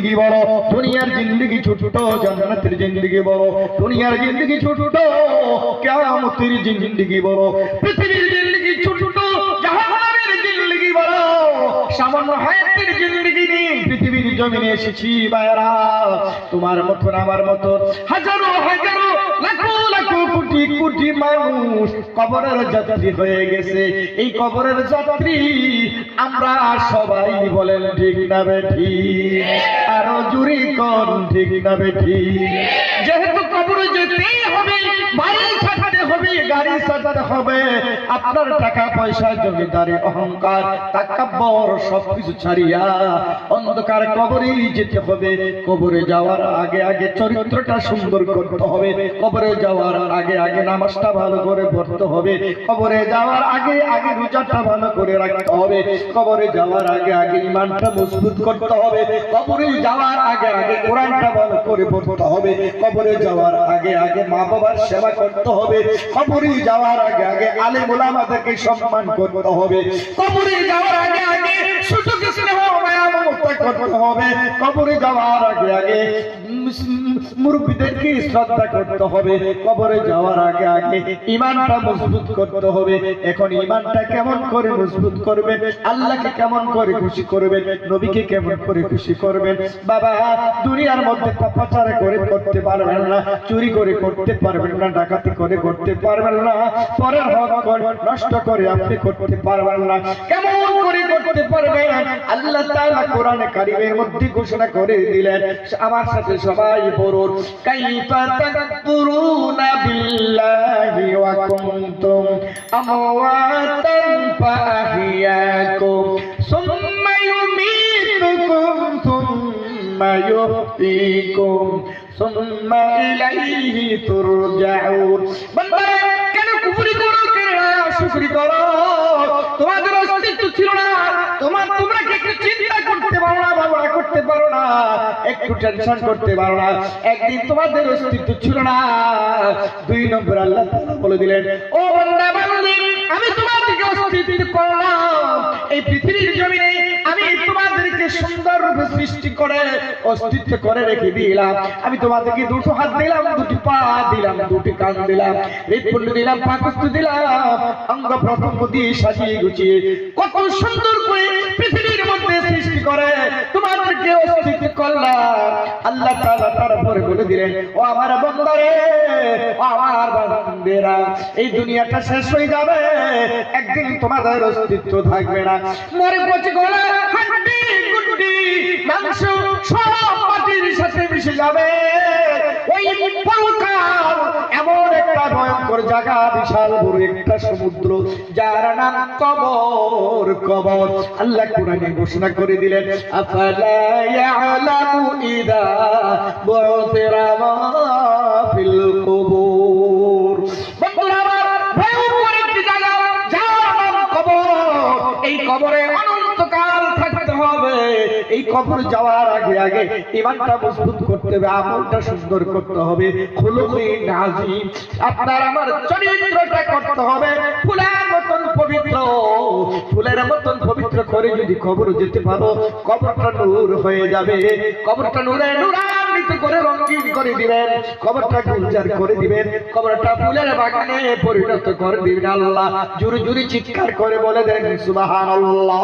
জিন্দগি বড়, দুনিয়ার জিন্দগি ছোট জান্নাতের জিন্দগি বড়, দুনিয়ার জিন্দগি ছোট কিয়ামতের জিন্দগি বড়, পৃথিবীর পৃথিবীর জমিনে এসেছি বায়রা তোমার মতন আমার মতো। হাজারো হাজারো, লাখো লাখো কোটি কোটি মানুষ কবরের যাত্রী হয়ে গেছে। এই কবরের যাত্রী আমরা সবাই বলেন, ঠিক না বেঠি? আরও জুড়ি কন, ঠিক না বেঠি? যেহেতু কবরে যেতেই হবে, বাড়ি হবে, গাড়ি হবে। আপনার টাকা, পয়সা, জমিদারি, অহংকার, তাকাব্বর ছাড়িয়া অন্ধকার কবরে যেতে হবে। কবরে যাওয়ার আগে আগে চরিত্রটা সুন্দর করতে হবে। কবরে যাওয়ার আগে আগে নামাজটা ভালো করে পড়তে হবে। কবরে যাওয়ার আগে আগে রোজাটা ভালো করে রাখতে হবে। কবরে যাওয়ার আগে আগে ইমানটা মজবুত করতে হবে। কবরে যাওয়ার আগে আগে কোরআনটা ভালো করে পড়তে হবে। কবরে যাওয়ার আগে আগে মা বাবার সেবা করতে হবে। কবরে যাওয়ার আগে আগে আলে মোলামাদেরকে সম্মান করতে হবে। কবরে যাওয়ার আগে আগে সুযোগ করতে হবে। কবরে যাওয়ার আগে আগে মুরব্বীদেরকে শ্রদ্ধা করতে হবে, কবরে যাওয়ার আগে আগে ইমানটা মজবুত করতে হবে। এখন ইমানটা কেমন করে মজবুত করবেন? আল্লাহকে কেমন করে খুশি করবেন? নবীকে কেমন করে খুশি করবেন? বাবা, দুনিয়ার মধ্যে পাপাচার করে করতে পারবেন না, চুরি করে করতে পারবেন না, ডাকাতি করে করতে পারবেন না, পরের হক নষ্ট করে আপনি করতে পারবেন না। কেমন করে করতে পারবেন আল্লাহ তাআলা কোরআনে কারিমের মধ্যে ঘোষণা করে দিলেন আমার সাথে সবাই পড়ুন। কাইফা তাকফুরুনা বিল্লাহি ওয়া কুনতুম আমওয়াতান ফাহিয়াকুম, সুম্মা ইউমীতুকুম, সুম্মা ইউহয়ীকুম সুম্মা ইলাইহি তুরজাউন। বান্দারা কেন কুফরি করো, কেন শুকরি করো? তোমাদের অস্তিত্ব ছিল না। একটু টেনশন করতে পারো না। একদিন তোমাদের অস্তিত্ব ছিল না। দুই নম্বর আল্লাহ বলে দিলেন, ও বান্দা, বান্দি, আমি তোমাদেরকে অস্তিত্ব করলাম। এই পৃথিবীর জমিনে আমি তোমাদেরকে সুন্দর রূপে সৃষ্টি করে অস্তিত্ব করে রেখে দিলাম। আমি তোমাদেরকে দুটো হাত দিলাম, দুটি পা দিলাম, দুটি কান দিলাম হৃদপুণ্ড দিলাম, পাকস্থ দিলাম, অঙ্গ প্রথম দিয়ে সাজিয়ে গুছিয়ে কত সুন্দর করে পৃথিবীর মধ্যে সৃষ্টি করে তোমাদেরকে আল্লাহ তাআলা বলে দিলেন, ও আমার ও আমার এই দুনিয়াটা শেষ হয়ে যাবে, একদিন তোমাদের অস্তিত্ব থাকবে না। মরে পচে গলা, হাড্ডি, গুড্ডি, মাংস সব মাটির সাথে মিশে যাবে। বিশাল বড় একটা সমুদ্র, যার নাম কবর। কবর আল্লাহ কোরআনে ঘোষণা করে দিলেন, আফালা ইয়ালামু ইদা বুতিরা ফিল কুবুর? এই কবর যাওয়ার আগে আগে ইমানটা মজবুত করতে হবে, আমলটা সুন্দর করতে হবে। খুলুকে নাজিম, আপনার আমার চরিত্রটা করতে হবে। ফুলের মতন পবিত্র, ফুলের মতন পবিত্র করে যদি কবর যেতে পারো, কবরটা নূর হয়ে যাবে। কবরটা নূরে নূরান্বিত করে রঙিন করে দিবেন। কবরটা গুলজার করে দিবেন। কবরটা ফুলের বাগানে পরিণত করে দিবেন আল্লাহ। জুরি জুরি চিৎকার করে বলে দেন, সুবহানাল্লাহ।